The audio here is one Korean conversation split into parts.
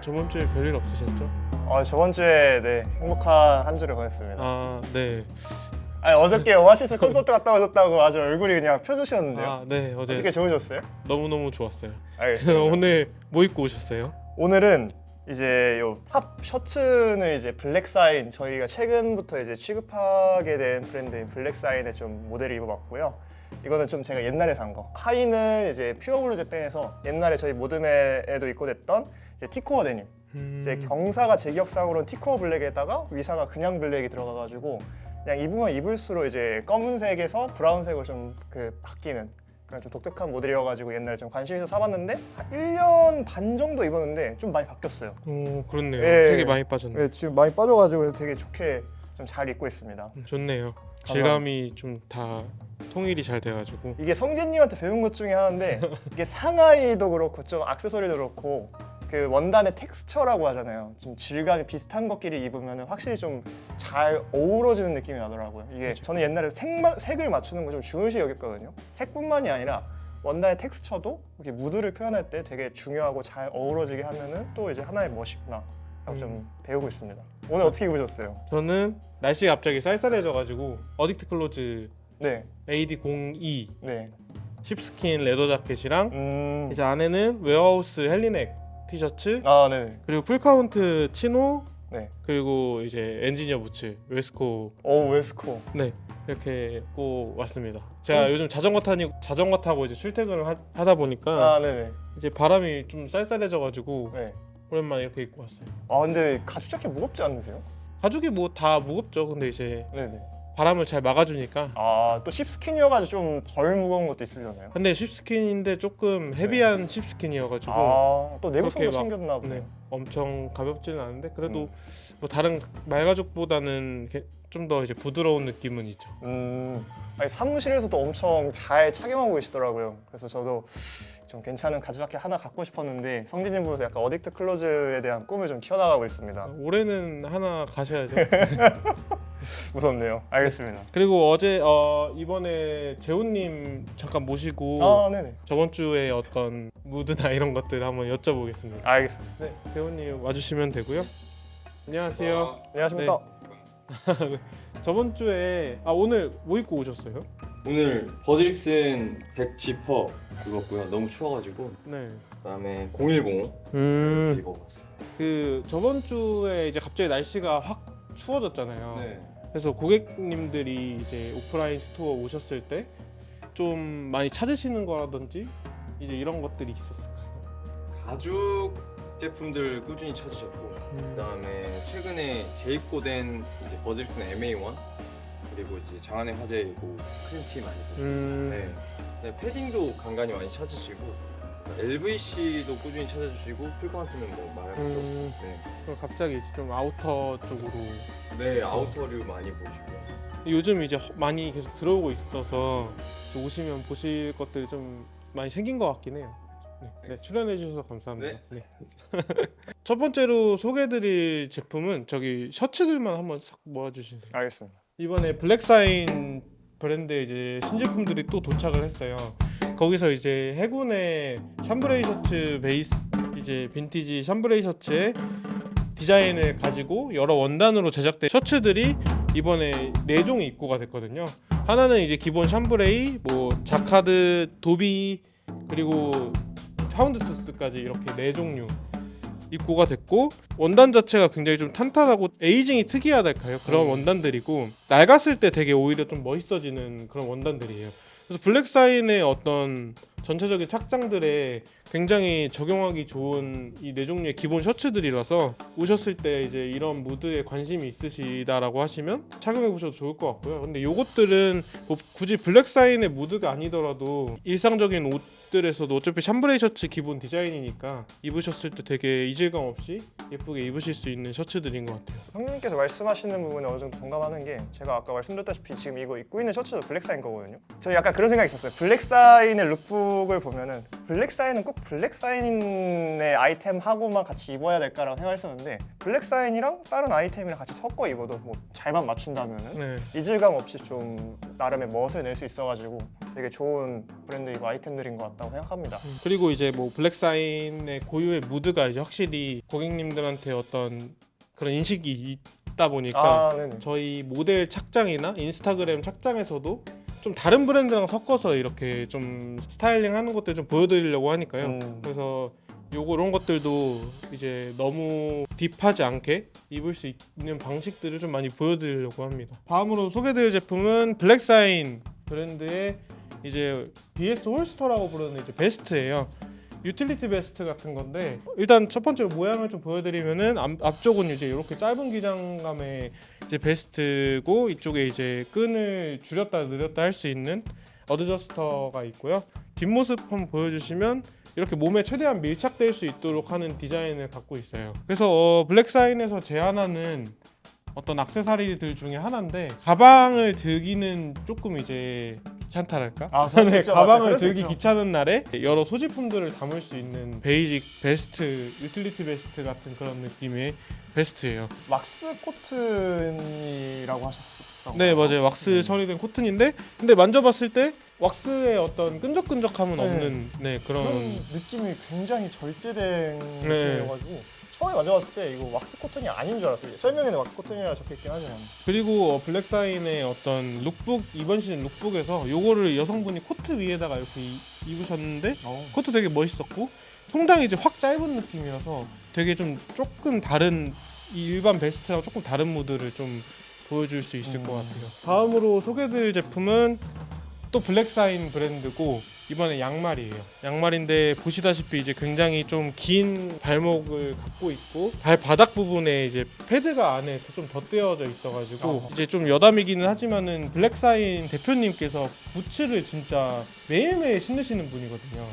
저번 주에 별일 없으셨죠? 아 저번 주에 네 행복한 한 주를 보냈습니다. 아, 네. 아니 어저께 오아시스 콘서트 갔다 오셨다고 아주 얼굴이 그냥 펴주셨는데요. 아, 네. 어제 어저께 좋으셨어요? 너무너무 좋았어요. 알겠습니다. 오늘 뭐 입고 오셨어요? 오늘은 이제 요팝 셔츠는 이제 블랙사인 저희가 최근부터 이제 취급하게 된 브랜드인 블랙사인의 좀 모델을 입어봤고요. 이거는 좀 제가 옛날에 산 거. 하의는 이제 퓨어블루 재팬에서 옛날에 저희 모듬에도 입고 됐던 이제 티코어 데님. 음, 이제 경사가 제격상으로는 티코어 블랙에다가 위사가 그냥 블랙이 들어가가지고 그냥 입으면 입을수록 이제 검은색에서 브라운색으로 좀 그 바뀌는 그런 좀 독특한 모델이어가지고 옛날에 좀 관심 있어 사봤는데 한 1년 반 정도 입었는데 좀 많이 바뀌었어요. 오, 그렇네요. 예. 색이 많이 빠졌네. 네, 지금 많이 빠져가지고 되게 좋게 좀 잘 입고 있습니다. 음, 좋네요. 질감이 좀 다 통일이 잘 돼가지고. 이게 성진님한테 배운 것 중에 하나인데 이게 상하이도 그렇고 좀 액세서리도 그렇고 그 원단의 텍스처라고 하잖아요. 좀 질감이 비슷한 것끼리 입으면 확실히 좀 잘 어우러지는 느낌이 나더라고요. 이게 그렇죠. 저는 옛날에 색마, 색을 맞추는 거 좀 중요시 여겼거든요. 색뿐만이 아니라 원단의 텍스처도 이렇게 무드를 표현할 때 되게 중요하고 잘 어우러지게 하면은 또 이제 하나의 멋이구나. 라고 좀 음. 배우고 있습니다. 오늘 어떻게 입으셨어요? 저는 날씨가 갑자기 쌀쌀해져가지고 어딕트 클로즈 네, AD02 네. 십스킨 레더 자켓이랑 음, 이제 안에는 웨어하우스 헬리넥 티셔츠 아, 네, 그리고 풀카운트 치노 네. 그리고 이제 엔지니어 부츠 웨스코 오 웨스코. 네 이렇게 입고 왔습니다. 제가 음. 요즘 자전거 타니 자전거 타고 이제 출퇴근을 하, 다 보니까 아, 네네. 이제 바람이 좀 쌀쌀해져가지고 네. 오랜만에 이렇게 입고 왔어요. 아 근데 가죽 자켓 무겁지 않으세요? 가죽이 뭐 다 무겁죠. 근데 이제 네네. 바람을 잘 막아주니까. 아또 십스킨이어가지고 좀 덜 무거운 것도 있으려나요? 근데 쉽스킨인데 조금 헤비한 쉽스킨이어가지고 아또 내구성도 그렇게 막- 챙겼나 보네. 네, 엄청 가볍지는 않은데 그래도 음. 뭐 다른 말가죽보다는 좀 더 이제 부드러운 느낌은 있죠. 음. 아니 사무실에서도 엄청 잘 착용하고 계시더라고요. 그래서 저도 좀 괜찮은 가죽 자켓 하나 갖고 싶었는데 성진님 보면서 약간 어딕트 클로즈에 대한 꿈을 좀 키워나가고 있습니다. 올해는 하나 가셔야죠. 무섭네요. 알겠습니다. 그리고 어제 어, 이번에 재훈님 잠깐 모시고 아 네네. 저번 주에 어떤 무드나 이런 것들 한번 여쭤보겠습니다. 알겠습니다. 네, 재훈님 와주시면 되고요. 안녕하세요. 안녕하십니까? 저번 주에 아 오늘 뭐 입고 오셨어요? 오늘 버드릭슨 100 지퍼 입었고요. 너무 추워가지고 네. 그다음에 010 음. 입어봤어요. 그 저번 주에 이제 갑자기 날씨가 확 추워졌잖아요. 네. 그래서 고객님들이 이제 오프라인 스토어 오셨을 때 좀 많이 찾으시는 거라든지 이제 이런 것들이 있었을까요? 가죽 제품들 꾸준히 찾으셨고 음. 그다음에 최근에 재입고된 이제 버드릭슨 MA1 그리고 이제 장안의 화제이고 크림치 많이 보시고 음. 네. 네. 패딩도 간간히 많이 찾으시고 LVC도 꾸준히 찾아주시고 풀카운트는 뭐 말할 것도 없고 음. 네. 그럼 갑자기 이제 좀 아우터 쪽으로 네 아우터류 많이 보시고 요즘 이제 허- 많이 계속 들어오고 있어서 이제 오시면 보실 것들이 좀 많이 생긴 것 같긴 해요. 네, 네, 출연해 주셔서 감사합니다. 네. 첫 번째로 소개해드릴 제품은 저기 셔츠들만 한번 싹 모아주실래요? 알겠습니다. 이번에 블랙사인 브랜드 이제 신제품들이 또 도착을 했어요. 거기서 이제 해군의 샴브레이 셔츠 베이스 이제 빈티지 샴브레이 셔츠의 디자인을 가지고 여러 원단으로 제작된 셔츠들이 이번에 네 종이 입고가 됐거든요. 하나는 이제 기본 샴브레이, 뭐 자카드, 도비 그리고 하운드 투스까지 이렇게 네 종류 입고가 됐고 원단 자체가 굉장히 좀 탄탄하고 에이징이 특이하달까요? 그런 음. 원단들이고 낡았을 때 되게 오히려 좀 멋있어지는 그런 원단들이에요. 그래서 블랙사인의 어떤 전체적인 착장들에 굉장히 적용하기 좋은 이 네 종류의 기본 셔츠들이라서 오셨을 때 이제 이런 무드에 관심이 있으시다라고 하시면 착용해 보셔도 좋을 것 같고요. 근데 요것들은 뭐 굳이 블랙 사인의 무드가 아니더라도 일상적인 옷들에서도 어차피 샴브레이 셔츠 기본 디자인이니까 입으셨을 때 되게 이질감 없이 예쁘게 입으실 수 있는 셔츠들인 것 같아요. 형님께서 말씀하시는 부분에 어느 정도 동감하는 게 제가 아까 말씀드렸다시피 지금 이거 입고 있는 셔츠도 블랙 사인 거거든요. 저 약간 그런 생각이 있었어요. 블랙 사인의 룩북 룩북을 보면은 블랙 사인은 꼭 블랙 사인의 아이템하고만 같이 입어야 될까라고 생각했었는데 블랙 사인이랑 다른 아이템이랑 같이 섞어 입어도 뭐 잘만 맞춘다면은 네. 이질감 없이 좀 나름의 멋을 낼 수 있어가지고 되게 좋은 브랜드이고 아이템들인 것 같다고 생각합니다. 그리고 이제 뭐 블랙사인의 고유의 무드가 이제 확실히 고객님들한테 어떤 그런 인식이 있다 보니까 아, 네네. 저희 모델 착장이나 인스타그램 착장에서도 좀 다른 브랜드랑 섞어서 이렇게 좀 스타일링 하는 것들 좀 보여드리려고 하니까요. 음. 그래서 요거 이런 것들도 이제 너무 딥하지 않게 입을 수 있는 방식들을 좀 많이 보여드리려고 합니다. 다음으로 소개드릴 제품은 블랙사인 브랜드의 이제 BS 홀스터라고 부르는 이제 베스트예요. 유틸리티 베스트 같은 건데 일단 첫 번째 모양을 좀 보여드리면은 앞, 앞쪽은 이제 이렇게 짧은 기장감의 이제 베스트고 이쪽에 이제 끈을 줄였다 늘렸다 할 수 있는 어드저스터가 있고요. 뒷모습 한번 보여주시면 이렇게 몸에 최대한 밀착될 수 있도록 하는 디자인을 갖고 있어요. 그래서 어, 블랙사인에서 제안하는 어떤 악세사리들 중에 하나인데 가방을 들기는 조금 이제 귀찮다랄까? 아, 수 네. 맞아요. 가방을 그럴 수 들기 있죠. 귀찮은 날에 여러 소지품들을 담을 수 있는 베이직 베스트, 유틸리티 베스트 같은 그런 느낌의 베스트예요. 왁스 코튼이라고 하셨었던 네? 맞아요 왁스 음. 처리된 코튼인데 근데 만져봤을 때 왁스의 어떤 끈적끈적함은 네. 없는 네 그런 그런 느낌이 굉장히 절제된 네. 느낌이어가지고 처음에 만져봤을 때 이거 왁스 코튼이 아닌 줄 알았어요. 설명에는 왁스 코튼이라고 적혀있긴 하지만 그리고 어, 블랙사인의 어떤 룩북 이번 시즌 룩북에서 요거를 여성분이 코트 위에다가 이렇게 이- 입으셨는데 코트 되게 멋있었고 상당히 이제 확 짧은 느낌이라서 되게 좀 조금 다른 이 일반 베스트랑 조금 다른 무드를 좀 보여줄 수 있을 음. 것 같아요. 다음으로 소개드릴 제품은 또 블랙사인 브랜드고 이번에 양말이에요. 양말인데 보시다시피 이제 굉장히 좀 긴 발목을 갖고 있고 발바닥 부분에 이제 패드가 안에 좀 덧대어져 있어가지고 어. 이제 좀 여담이기는 하지만은 블랙사인 대표님께서 부츠를 진짜 매일매일 신으시는 분이거든요.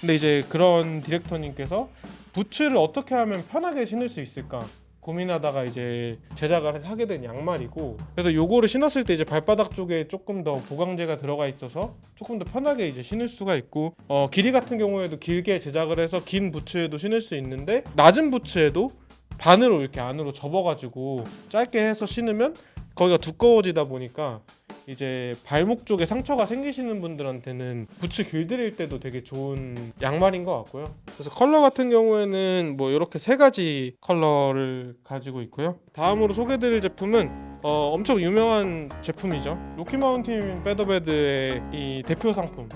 근데 이제 그런 디렉터님께서 부츠를 어떻게 하면 편하게 신을 수 있을까 고민하다가 이제 제작을 하게 된 양말이고 그래서 요거를 신었을 때 이제 발바닥 쪽에 조금 더 보강제가 들어가 있어서 조금 더 편하게 이제 신을 수가 있고 어 길이 같은 경우에도 길게 제작을 해서 긴 부츠에도 신을 수 있는데 낮은 부츠에도 반으로 이렇게 안으로 접어가지고 짧게 해서 신으면 거기가 두꺼워지다 보니까 이제 발목 쪽에 상처가 생기시는 분들한테는 부츠 길들일 때도 되게 좋은 양말인 것 같고요. 그래서 컬러 같은 경우에는 뭐 이렇게 세 가지 컬러를 가지고 있고요. 다음으로 소개드릴 제품은 어, 엄청 유명한 제품이죠. 로키마운틴 페더베드의 이 대표 상품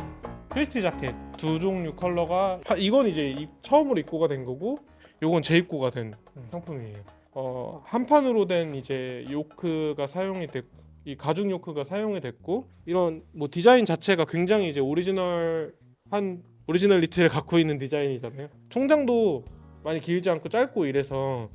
크리스티 자켓 두 종류 컬러가 하- 이건 이제 이- 처음으로 입고가 된 거고 요건 재입고가 된 상품이에요. 어, 한 판으로 된 이제 요크가 사용이 됐고 이 가죽 요크가 사용이 됐고 이런 뭐 디자인 자체가 굉장히 이제 오리지널한 오리지널리티를 갖고 있는 디자인이잖아요. 총장도 많이 길지 않고 짧고 이래서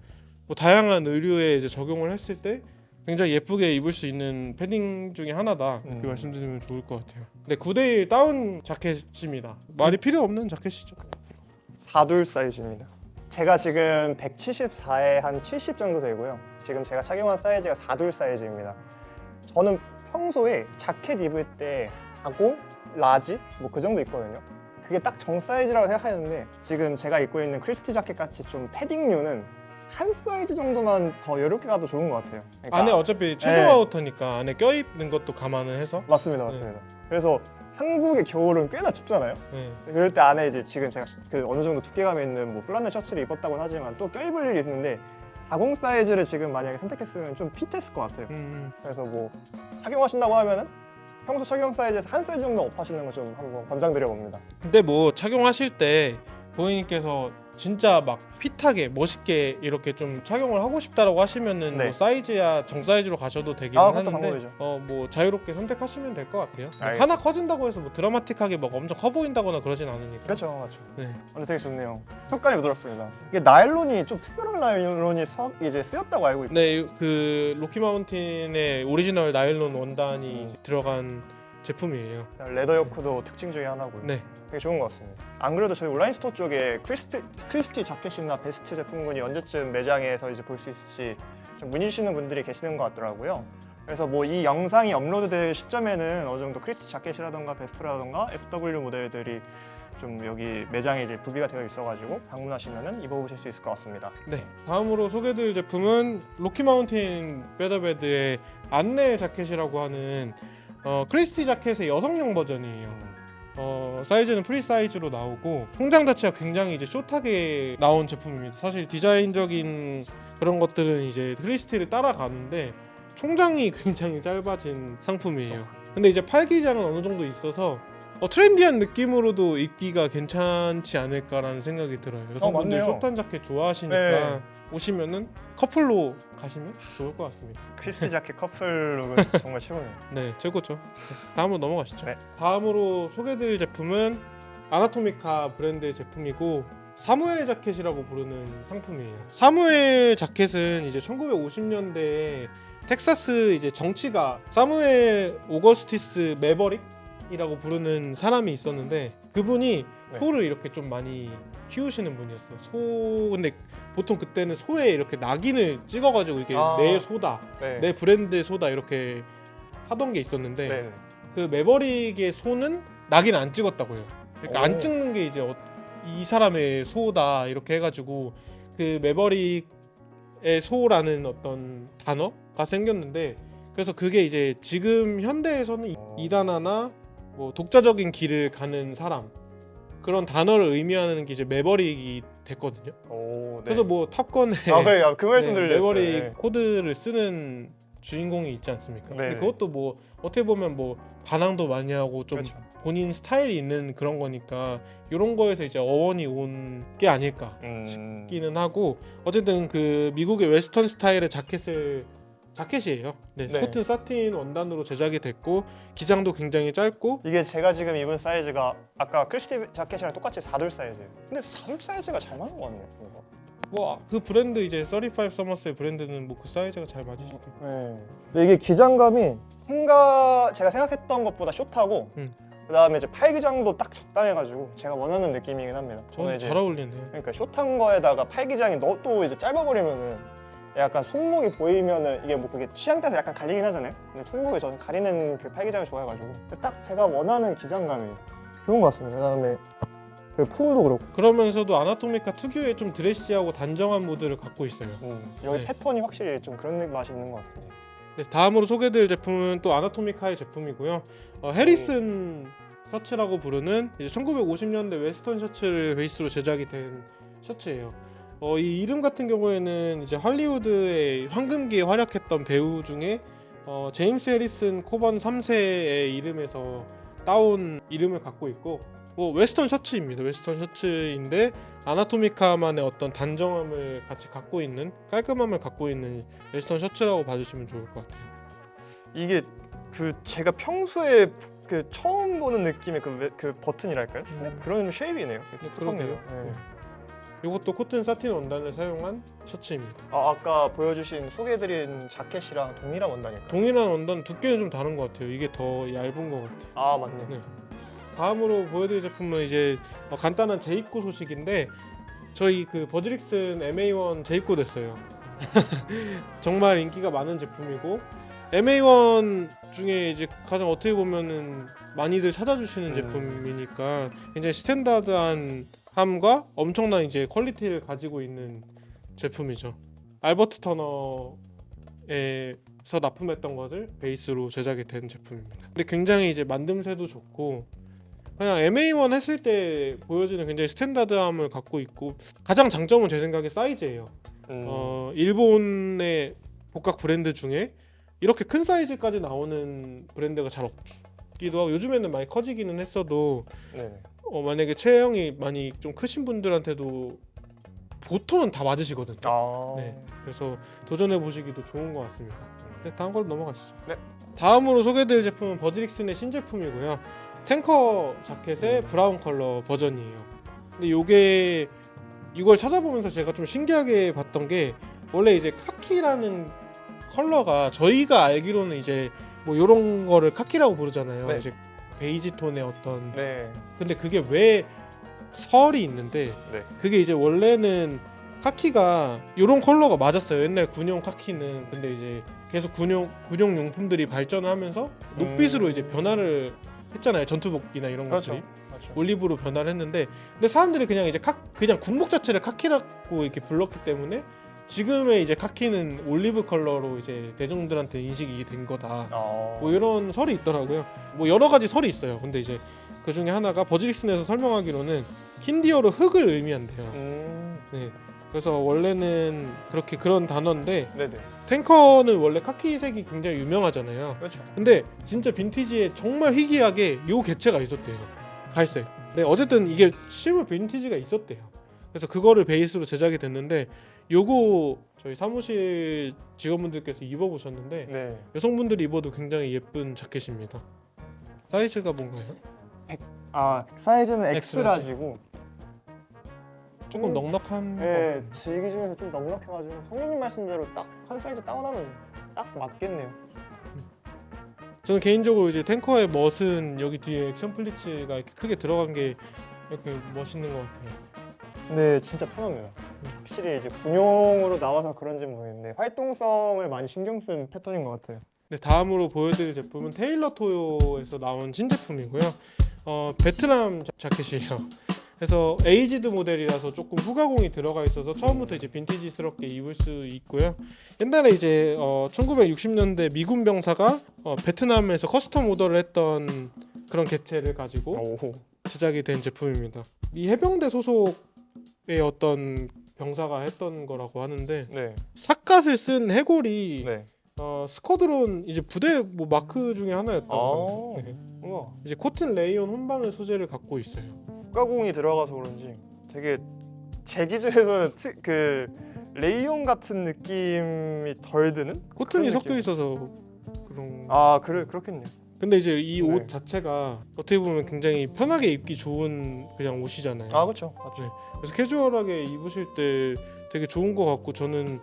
뭐 다양한 의류에 이제 적용을 했을 때 굉장히 예쁘게 입을 수 있는 패딩 중에 하나다 이렇게 음. 말씀드리면 좋을 것 같아요. 네 9대1 다운 자켓입니다. 말이 필요 없는 자켓이죠. 4둘 사이즈입니다. 제가 지금 174에 한 70 정도 되고요. 지금 제가 착용한 사이즈가 4둘 사이즈입니다. 저는 평소에 자켓 입을 때 40, 라지 뭐 그 정도 입거든요. 그게 딱 정 사이즈라고 생각하는데 지금 제가 입고 있는 크리스티 자켓 같이 좀 패딩류는 한 사이즈 정도만 더 여유롭게 가도 좋은 것 같아요. 그러니까 안에 어차피 최종 네. 아우터니까 안에 껴입는 것도 감안을 해서 맞습니다, 맞습니다. 그래서 한국의 겨울은 꽤나 춥잖아요. 네. 그럴 때 안에 이제 지금 제가 그 어느 정도 두께감이 있는 뭐 플란넷 셔츠를 입었다고는 하지만 또 껴입을 일이 있는데 40 사이즈를 지금 만약에 선택했으면 좀 핏했을 것 같아요. 음, 그래서 뭐 착용하신다고 하면은 평소 착용 사이즈에서 한 사이즈 정도 업하시는 거 좀 한번 권장드려 봅니다. 근데 뭐 착용하실 때 고객님께서 진짜 막 핏하게 멋있게 이렇게 좀 착용을 하고 싶다라고 하시면은 네. 뭐 사이즈야 정 사이즈로 가셔도 되긴 아, 그것도 하는데 방법이죠. 어 뭐 자유롭게 선택하시면 될 것 같아요. 뭐 알겠습니다. 하나 커진다고 해서 뭐 드라마틱하게 막 엄청 커 보인다거나 그러진 않으니까. 그렇죠, 맞죠. 네. 근데 되게 좋네요. 촉감이 부드럽습니다. 이게 나일론이 좀 특별한 나일론이 서, 이제 쓰였다고 알고 있고 네, 그 로키 마운틴의 오리지널 나일론 원단이 음. 들어간 제품이에요. 레더 요크도 특징 중에 하나고요. 네. 되게 좋은 것 같습니다. 안 그래도 저희 온라인 스토어 쪽에 크리스티, 크리스티 자켓이나 베스트 제품군이 언제쯤 매장에서 이제 볼 수 있을지 좀 문의 주시는 분들이 계시는 것 같더라고요. 그래서 뭐 이 영상이 업로드될 시점에는 어느 정도 크리스 자켓이라던가 베스트라던가 FW 모델들이 좀 여기 매장에 이제 구비가 되어 있어가지고 방문하시면은 입어보실 수 있을 것 같습니다. 네. 다음으로 소개드릴 제품은 로키 마운틴 베더베드의 안내 자켓이라고 하는 어, 크리스티 자켓의 여성용 버전이에요. 어, 사이즈는 프리 사이즈로 나오고 통장 자체가 굉장히 이제 숏하게 나온 제품입니다. 사실 디자인적인 그런 것들은 이제 크리스티를 따라가는데 총장이 굉장히 짧아진 상품이에요. 근데 이제 팔기장은 어느 정도 있어서 어, 트렌디한 느낌으로도 입기가 괜찮지 않을까라는 생각이 들어요. 여성분들 맞네요. 숏한 자켓 좋아하시니까 네. 오시면은 커플로 가시면 좋을 것 같습니다. 크리스티 자켓 커플 룩은 정말 최고네요. 네, 최고죠. 다음으로 넘어가시죠. 네. 다음으로 소개드릴 제품은 아나토미카 브랜드의 제품이고 사무엘 자켓이라고 부르는 상품이에요. 사무엘 자켓은 이제 1950년대에 텍사스 이제 정치가 사무엘 오거스티스 메버릭 이라고 부르는 사람이 있었는데 그분이 네. 소를 이렇게 좀 많이 키우시는 분이었어요. 소 근데 보통 그때는 소에 이렇게 낙인을 찍어가지고 이게 아. 내 소다, 네. 내 브랜드 소다 이렇게 하던 게 있었는데 네. 그 메버릭의 소는 낙인 안 찍었다고요. 그러니까 오. 안 찍는 게 이제 어- 이 사람의 소다 이렇게 해가지고 그 메버릭의 소라는 어떤 단어가 생겼는데 그래서 그게 이제 지금 현대에서는 어. 이단아나 뭐 독자적인 길을 가는 사람 그런 단어를 의미하는 게 이제 메버릭이 됐거든요. 오, 네. 그래서 뭐 탑건에 아, 네, 아, 그 말씀 네, 했어요. 네. 코드를 쓰는 주인공이 있지 않습니까? 근데 네. 그것도 뭐 어떻게 보면 뭐 반항도 많이 하고 좀 그렇죠. 본인 스타일이 있는 그런 거니까 이런 거에서 이제 어원이 온 게 아닐까 음, 싶기는 하고 어쨌든 그 미국의 웨스턴 스타일의 자켓을 자켓이에요. 네, 네. 코튼 사틴 원단으로 제작이 됐고 기장도 굉장히 짧고 이게 제가 지금 입은 사이즈가 아까 크리스티 자켓이랑 똑같이 4돌 사이즈예요. 근데 4돌 사이즈가 잘 맞는 것 같네요. 이거. 뭐그 브랜드 이제 35 서머스의 브랜드는 뭐 그 사이즈가 잘 맞으시고 네. 근데 이게 기장감이 생각 제가 생각했던 것보다 숏하고 음. 그다음에 이제 팔 기장도 딱 적당해가지고 제가 원하는 느낌이긴 합니다. 저는 저는 이제 잘 어울리네요. 그러니까 숏한 거에다가 팔 기장이 너 또 이제 짧아버리면은 약간 손목이 보이면은 이게 뭐 그게 취향 따라서 약간 갈리긴 하잖아요. 근데 손목이 저는 가리는 그 팔 기장을 좋아해가지고 딱 제가 원하는 기장감이 좋은 것 같습니다. 그다음에 그 폼도 그렇고 그러면서도 아나토미카 특유의 좀 드레시하고 단정한 무드를 갖고 있어요. 음, 여기 네. 패턴이 확실히 좀 그런 맛이 있는 것 같아요. 네, 다음으로 소개드릴 제품은 또 아나토미카의 제품이고요. 어, 해리슨 셔츠라고 부르는 이제 1950년대 웨스턴 셔츠를 베이스로 제작이 된 셔츠예요. 어, 이 이름 같은 경우에는 이제 할리우드의 황금기에 활약했던 배우 중에 어, 제임스 해리슨 코번 3세의 이름에서 따온 이름을 갖고 있고 뭐 웨스턴 셔츠입니다. 웨스턴 셔츠인데 아나토미카만의 어떤 단정함을 같이 갖고 있는 깔끔함을 갖고 있는 웨스턴 셔츠라고 봐주시면 좋을 것 같아요. 이게 그 제가 평소에 그 처음 보는 느낌의 그, 웨- 그 버튼이랄까요? 음. 그런 쉐입이네요. 네, 그러네요. 네. 이것도 코튼 사틴 원단을 사용한 셔츠입니다. 아, 아까 보여주신 소개해드린 자켓이랑 동일한 원단일까요? 동일한 원단 두께는 좀 다른 것 같아요. 이게 더 얇은 것 같아요. 아 맞네. 네. 다음으로 보여드릴 제품은 이제 어, 간단한 재입고 소식인데 저희 그 버즈릭슨 MA1 재입고 됐어요. 정말 인기가 많은 제품이고 MA1 중에 이제 가장 어떻게 보면은 많이들 찾아주시는 음. 제품이니까 굉장히 스탠다드한 함과 엄청난 이제 퀄리티를 가지고 있는 제품이죠. 알버트 터너에서 납품했던 것을 베이스로 제작이 된 제품입니다. 근데 굉장히 이제 만듦새도 좋고 그냥 MA1 했을 때 보여지는 굉장히 스탠다드함을 갖고 있고 가장 장점은 제 생각에 사이즈예요. 음. 어, 일본의 복각 브랜드 중에 이렇게 큰 사이즈까지 나오는 브랜드가 잘 없기도 하고 요즘에는 많이 커지기는 했어도 네. 어, 만약에 체형이 많이 좀 크신 분들한테도 보통은 다 맞으시거든요. 아. 네. 그래서 도전해 보시기도 좋은 것 같습니다. 네, 다음 걸로 넘어가시죠. 네. 다음으로 소개드릴 제품은 버드릭슨의 신제품이고요. 탱커 자켓의 브라운 컬러 버전이에요. 근데 이게 이걸 찾아보면서 제가 좀 신기하게 봤던 게 원래 이제 카키라는 컬러가 저희가 알기로는 이제 뭐 이런 거를 카키라고 부르잖아요. 네. 이제 베이지 톤의 어떤 네. 근데 그게 왜 설이 있는데 네. 그게 이제 원래는 카키가 이런 컬러가 맞았어요. 옛날 군용 카키는 근데 이제 계속 군용 군용 용품들이 발전하면서 녹빛으로 음. 이제 변화를 했잖아요. 전투복이나 이런 그렇죠. 것들이 그렇죠. 올리브로 변화를 했는데 근데 사람들이 그냥 이제 카, 그냥 군복 자체를 카키라고 이렇게 불렀기 때문에 지금의 이제 카키는 올리브 컬러로 이제 대중들한테 인식이 된 거다. 어. 뭐 이런 설이 있더라고요. 뭐 여러 가지 설이 있어요. 근데 이제 그 중에 하나가 버즈릭슨에서 설명하기로는 킨디어로 흙을 의미한대요. 음. 네. 그래서 원래는 그렇게 그런 단어인데 네네. 탱커는 원래 카키색이 굉장히 유명하잖아요. 그렇죠. 근데 진짜 빈티지에 정말 희귀하게 요 개체가 있었대요. 갈색. 네, 어쨌든 이게 실물 빈티지가 있었대요. 그래서 그거를 베이스로 제작이 됐는데 요거 저희 사무실 직원분들께서 입어보셨는데 네. 여성분들이 입어도 굉장히 예쁜 자켓입니다. 사이즈가 뭔가요? 아 사이즈는. 엑스라지고. 조금 음. 넉넉한 네, 질기 중에서 좀 넉넉해가지고 성민님 말씀 대로 딱 한 사이즈 다운하면 딱 맞겠네요. 저는 개인적으로 이제 탱커의 멋은 여기 뒤에 액션 플리츠가 이렇게 크게 들어간 게 이렇게 멋있는 것 같아요. 네, 진짜 편합니다. 확실히 이제 군용으로 나와서 그런지 모르겠는데 활동성을 많이 신경 쓴 패턴인 것 같아요. 네, 다음으로 보여드릴 제품은 테일러 토요에서 나온 신제품이고요. 어, 베트남 자, 자켓이에요. 그래서 에이지드 모델이라서 조금 후가공이 들어가 있어서 처음부터 이제 빈티지스럽게 입을 수 있고요. 옛날에 이제 어, 1960년대 미군 병사가 어, 베트남에서 커스텀 오더를 했던 그런 개체를 가지고 오. 제작이 된 제품입니다. 이 해병대 소속 의 어떤 병사가 했던 거라고 하는데 네. 삿갓을 쓴 해골이 네. 어, 스쿼드론 이제 부대 뭐 마크 중에 하나였던 아. 네. 우와. 이제 코튼 레이온 혼방을 소재를 갖고 있어요. 국가공이 들어가서 그런지 되게 제 기준에서는 트, 그 레이온 같은 느낌이 덜 드는? 코튼이 그런 섞여 느낌. 있어서 그런. 아 그래 그렇겠네요. 근데 이제 이 옷 네. 자체가 어떻게 보면 굉장히 편하게 입기 좋은 그냥 옷이잖아요. 아 그렇죠. 맞죠. 네. 그래서 캐주얼하게 입으실 때 되게 좋은 것 같고 저는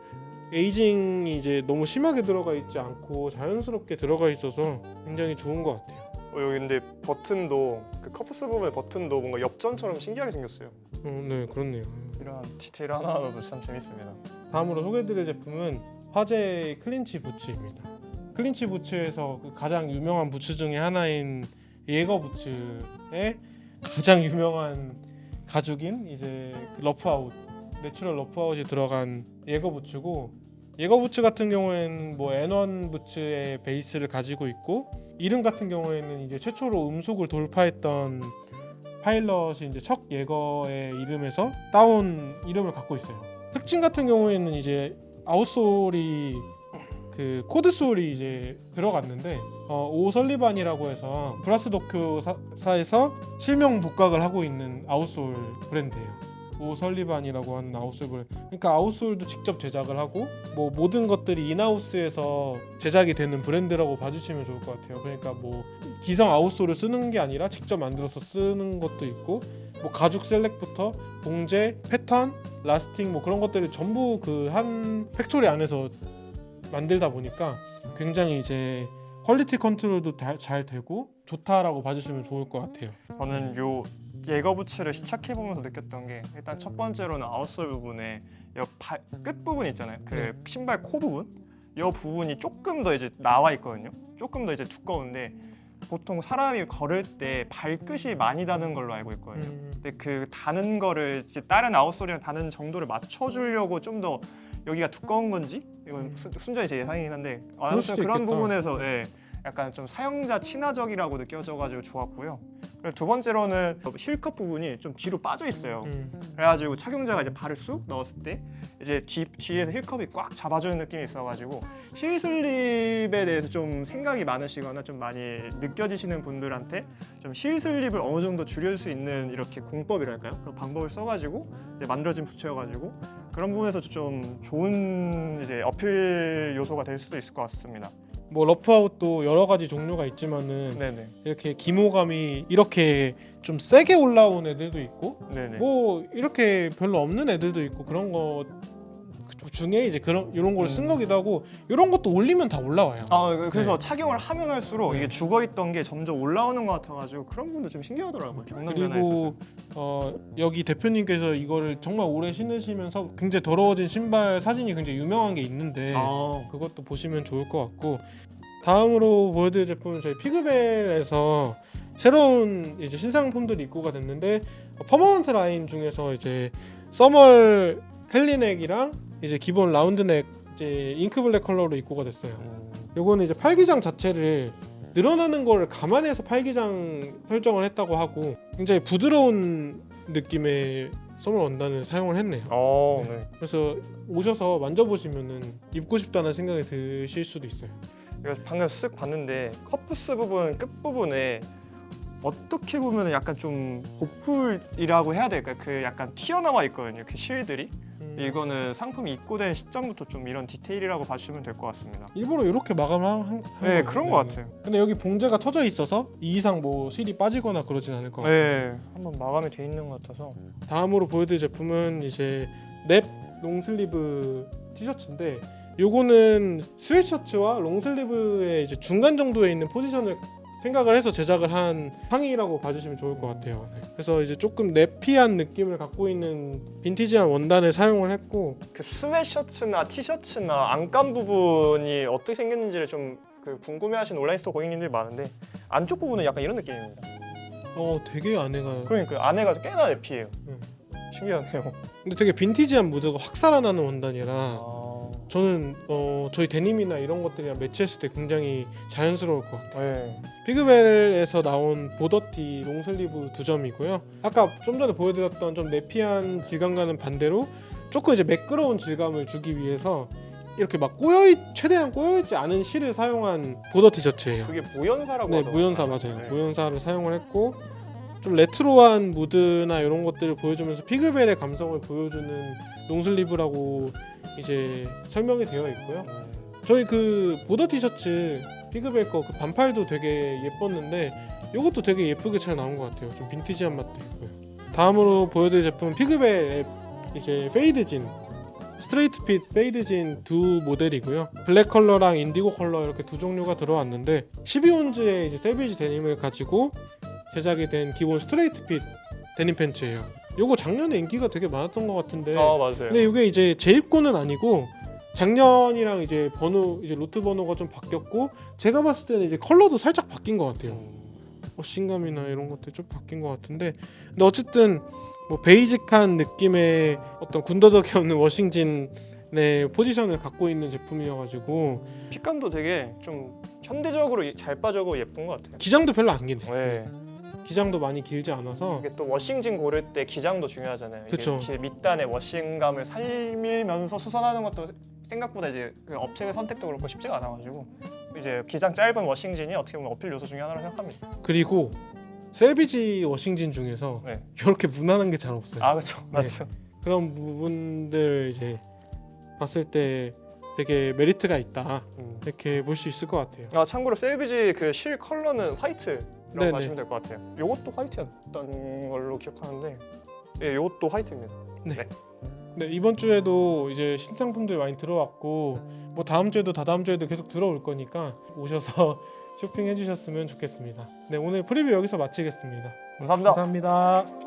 에이징이 이제 너무 심하게 들어가 있지 않고 자연스럽게 들어가 있어서 굉장히 좋은 것 같아요. 어, 여기 근데 버튼도 그 커프스 부분의 버튼도 뭔가 엽전처럼 신기하게 생겼어요. 어, 네, 그렇네요. 이런 디테일 하나하나도 참 재밌습니다. 다음으로 소개해드릴 제품은 화제의 클린치 부츠입니다. 클린치 부츠에서 그 가장 유명한 부츠 중에 하나인 예거 부츠의 가장 유명한 가죽인 이제 그 러프아웃, 내추럴 러프아웃이 들어간 예거 부츠고 예거 부츠 같은 경우에는 뭐 N1 부츠의 베이스를 가지고 있고 이름 같은 경우에는 이제 최초로 음속을 돌파했던 파일럿이 이제 척 예거의 이름에서 따온 이름을 갖고 있어요. 특징 같은 경우에는 이제 아웃솔이 그 코드 솔이 이제 들어갔는데 어, 오 설리반이라고 해서 브라스 도쿄사에서 실명 복각을 하고 있는 아웃솔 브랜드예요. 오 설리반이라고 하는 아웃솔 브랜드. 그러니까 아웃솔도 직접 제작을 하고 뭐 모든 것들이 인하우스에서 제작이 되는 브랜드라고 봐주시면 좋을 것 같아요. 그러니까 뭐 기성 아웃솔을 쓰는 게 아니라 직접 만들어서 쓰는 것도 있고 뭐 가죽 셀렉부터 봉제, 패턴, 라스팅 뭐 그런 것들을 전부 그 한 팩토리 안에서 만들다 보니까 굉장히 이제 퀄리티 컨트롤도 다- 잘 되고 좋다라고 봐주시면 좋을 것 같아요. 저는 요 예거 부츠를 시착해 보면서 느꼈던 게 일단 첫 번째로는 아웃솔 부분에 끝 부분 있잖아요. 그 네. 신발 코 부분, 이 부분이 조금 더 이제 나와 있거든요. 조금 더 이제 두꺼운데 보통 사람이 걸을 때 발끝이 많이 닿는 걸로 알고 있거든요. 음, 근데 그 다는 거를 이제 다른 아웃솔이랑 다는 정도를 맞춰주려고 좀 더 여기가 두꺼운 건지 이건 음. 순- 순전히 제 예상이긴 한데 아무튼 수도 그런 있겠다. 부분에서 예, 약간 좀 사용자 친화적이라고 느껴져가지고 좋았고요. 그리고 두 번째로는 힐컵 부분이 좀 뒤로 빠져 있어요. 음. 그래가지고 착용자가 이제 발을 쑥 넣었을 때 이제 뒤 뒤에서 힐컵이 꽉 잡아주는 느낌이 있어가지고 힐 슬립에 대해서 좀 생각이 많으시거나 좀 많이 느껴지시는 분들한테 좀 힐 슬립을 어느 정도 줄일 수 있는 이렇게 공법이랄까요? 그런 방법을 써가지고 이제 만들어진 부츠여가지고 그런 부분에서 좀 좋은 이제 어필 요소가 될 수도 있을 것 같습니다. 뭐 러프아웃도 여러 가지 종류가 있지만은 네네. 이렇게 기모감이 이렇게 좀 세게 올라온 애들도 있고 네네. 뭐 이렇게 별로 없는 애들도 있고 그런 거그 중에 이제 그런 이런 걸쓴 음. 거기도 하고 이런 것도 올리면 다 올라와요. 아 그래서 네. 착용을 하면 할수록 네. 이게 죽어 있던 게 점점 올라오는 것 같아가지고 그런 부분도 좀 신기하더라고요. 경남. 그리고 어, 여기 대표님께서 이거를 정말 오래 신으시면서 굉장히 더러워진 신발 사진이 굉장히 유명한 게 있는데 아, 그것도 보시면 좋을 것 같고 다음으로 보여드릴 제품은 저희 피그벨에서 새로운 이제 신상품들이 입고가 됐는데 어, 퍼머넌트 라인 중에서 이제 서멀 헬리넥이랑 이제 기본 라운드넥 이제 잉크블랙 컬러로 입고가 됐어요. 음, 요거는 이제 팔기장 자체를 늘어나는 거를 감안해서 팔기장 설정을 했다고 하고 굉장히 부드러운 느낌의 서멀 원단을 사용을 했네요. 어, 네. 그래서 오셔서 만져보시면은 입고 싶다는 생각이 드실 수도 있어요. 이거 방금 쓱 봤는데 커프스 부분 끝 부분에 어떻게 보면 약간 좀 보풀이라고 해야 될까요? 그 약간 튀어나와 있거든요. 그 실들이. 음, 이거는 상품이 입고된 시점부터 좀 이런 디테일이라고 봐주시면 될 것 같습니다. 일부러 이렇게 마감을 한, 한 네, 거예요. 그런 네. 것 같아요. 근데 여기 봉제가 터져 있어서 이 이상 뭐 실이 빠지거나 그러진 않을 것 같아요. 네, 한번 마감이 돼 있는 것 같아서. 다음으로 보여드릴 제품은 이제 넵 롱슬리브 티셔츠인데 요거는 스웨트셔츠와 롱슬리브의 이제 중간 정도에 있는 포지션을 생각을 해서 제작을 한 상의라고 봐주시면 좋을 것 같아요. 네. 그래서 이제 조금 랩피한 느낌을 갖고 있는 빈티지한 원단을 사용을 했고 그 스웨셔츠나 티셔츠나 안감 부분이 어떻게 생겼는지를 좀 그 궁금해하시는 온라인 스토어 고객님들이 많은데 안쪽 부분은 약간 이런 느낌입니다. 어 되게 안에가 그러니까 안에가 꽤나 랩이에요. 음. 신기하네요. 근데 되게 빈티지한 무드가 확 살아나는 원단이라 아, 저는 어 저희 데님이나 이런 것들이랑 매치했을 때 굉장히 자연스러울 것 같아요. 네. 피그벨에서 나온 보더티 롱슬리브 두 점이고요. 아까 좀 전에 보여드렸던 좀 네피한 질감과는 반대로 조금 이제 매끄러운 질감을 주기 위해서 이렇게 막 꼬여 최대한 꼬여 있지 않은 실을 사용한 보더 티셔츠예요. 그게 무연사라고 네, 하더라고요. 무연사 맞아요. 네. 무연사를 사용을 했고 좀 레트로한 무드나 이런 것들을 보여주면서 피그벨의 감성을 보여주는 롱슬리브라고 이제 설명이 되어 있고요. 음, 저희 그 보더 티셔츠 피그벨 거그 반팔도 되게 예뻤는데 이것도 되게 예쁘게 잘 나온 것 같아요. 좀 빈티지한 맛도 있고요. 다음으로 보여드릴 제품은 피그벨의 이제 페이드진 스트레이트 핏 페이드진 두 모델이고요. 블랙 컬러랑 인디고 컬러 이렇게 두 종류가 들어왔는데 12온즈의 이제 세비지 데님을 가지고 제작이 된 기본 스트레이트 핏 데님 팬츠예요. 요거 작년에 인기가 되게 많았던 것 같은데 아 맞아요. 근데 이게 이제 재입고는 아니고 작년이랑 이제 번호 이제 로트 번호가 좀 바뀌었고 제가 봤을 때는 이제 컬러도 살짝 바뀐 것 같아요. 음, 워싱감이나 이런 것들 좀 바뀐 것 같은데 근데 어쨌든 뭐 베이직한 느낌의 어떤 군더더기 없는 워싱진의 포지션을 갖고 있는 제품이어가지고 핏감도 되게 좀 현대적으로 잘 빠져고 예쁜 것 같아요. 기장도 별로 안 기네. 네. 기장도 많이 길지 않아서 이게 또 워싱진 고를 때 기장도 중요하잖아요. 이게 그쵸. 이렇게 밑단의 워싱감을 살밀면서 수선하는 것도 생각보다 이제 그 업체의 선택도 그렇고 쉽지가 않아가지고 이제 기장 짧은 워싱진이 어떻게 보면 어필 요소 중에 하나로 생각합니다. 그리고 셀비지 워싱진 중에서 네. 이렇게 무난한 게 잘 없어요. 아 그렇죠, 네. 맞죠. 그런 부분들 이제 봤을 때 되게 메리트가 있다 음. 이렇게 볼 수 있을 것 같아요. 아 참고로 셀비지 그 실 컬러는 화이트라고 네네. 하시면 될 것 같아요. 요것도 화이트였던 걸로 기억하는데, 예, 요것도 화이트입니다. 네 이번 주에도 이제 신상품들 많이 들어왔고 뭐 다음 주에도 다다음 주에도 계속 들어올 거니까 오셔서 쇼핑해 주셨으면 좋겠습니다. 네 오늘 프리뷰 여기서 마치겠습니다. 감사합니다. 감사합니다.